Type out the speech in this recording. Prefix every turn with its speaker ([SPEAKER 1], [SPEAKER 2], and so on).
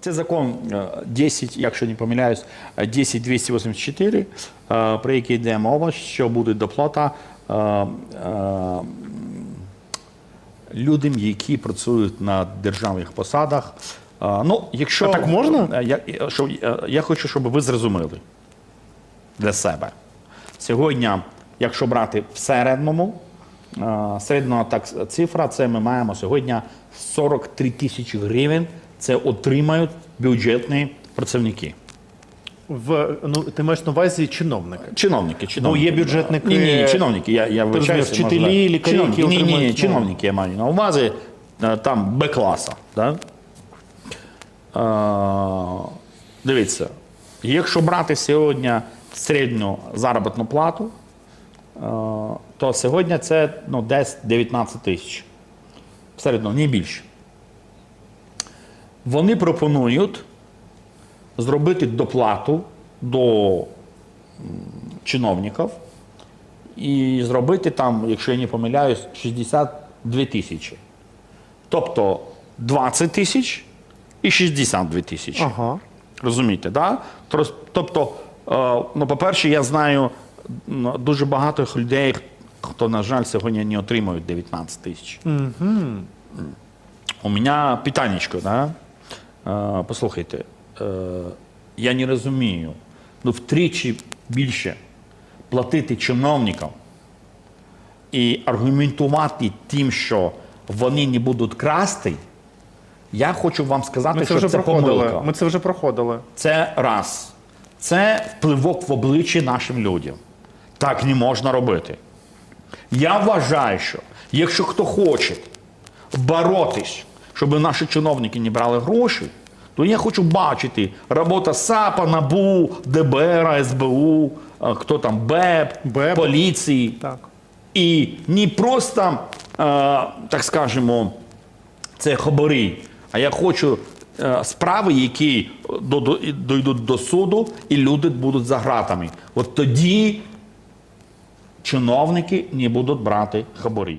[SPEAKER 1] Це закон е, 10, якщо не помиляюсь, е, 10284, е, про який йде мова, що буде доплата людям, які працюють на державних посадах. Ну, якщо,
[SPEAKER 2] А так можна?
[SPEAKER 1] Я, що, е, я хочу, щоб ви зрозуміли для себе. Сьогодні, якщо брати в середньому, е, середня так, цифра, це ми маємо сьогодні 43 тисячі гривень. Це отримають бюджетні працівники.
[SPEAKER 2] В, ну, ти маєш на увазі чиновники.
[SPEAKER 1] Чиновники, чиновники.
[SPEAKER 2] є бюджетники-
[SPEAKER 1] Ні, ні, ні, чиновники. Я, я вибачаюся,
[SPEAKER 2] вчителі, лікарі, які
[SPEAKER 1] ні, ні, ні,
[SPEAKER 2] ну.
[SPEAKER 1] чиновники я маю на увазі, е, там Б-класа. Да? Е, дивіться, якщо брати сьогодні середню заробітну плату, е, то сьогодні це ну, десь 19 тисяч. В середньому, не більше. Вони пропонують зробити доплату до чиновників і зробити там, якщо я не помиляюсь, 62 тисячі. Тобто 20 тисяч і 62 тисячі.
[SPEAKER 2] Ага.
[SPEAKER 1] Розумієте, да? Тобто, е, ну, по-перше, я знаю дуже багато людей, хто, на жаль, сьогодні не отримують 19 тисяч. У мене питаннячко, да? Послухайте, е, я не розумію, ну втричі більше платити чиновникам і аргументувати тим, що вони не будуть красти, я хочу вам сказати,
[SPEAKER 2] Ми це
[SPEAKER 1] що
[SPEAKER 2] вже
[SPEAKER 1] це
[SPEAKER 2] проходили.
[SPEAKER 1] помилка.
[SPEAKER 2] Ми це вже проходили.
[SPEAKER 1] Це раз. Це впливок в обличчя нашим людям. Так не можна робити. Я вважаю, що якщо хто хоче боротись, щоб наші чиновники не брали гроші, то я хочу бачити робота САПа, НАБУ, ДБР, СБУ, е, хто там БЕП,
[SPEAKER 2] БЕП.
[SPEAKER 1] поліції.
[SPEAKER 2] Так.
[SPEAKER 1] І не просто, е, так скажемо, це хабарі, а я хочу е, справи, які дійдуть до суду, і люди будуть за ґратами. От тоді чиновники не будуть брати хабарі.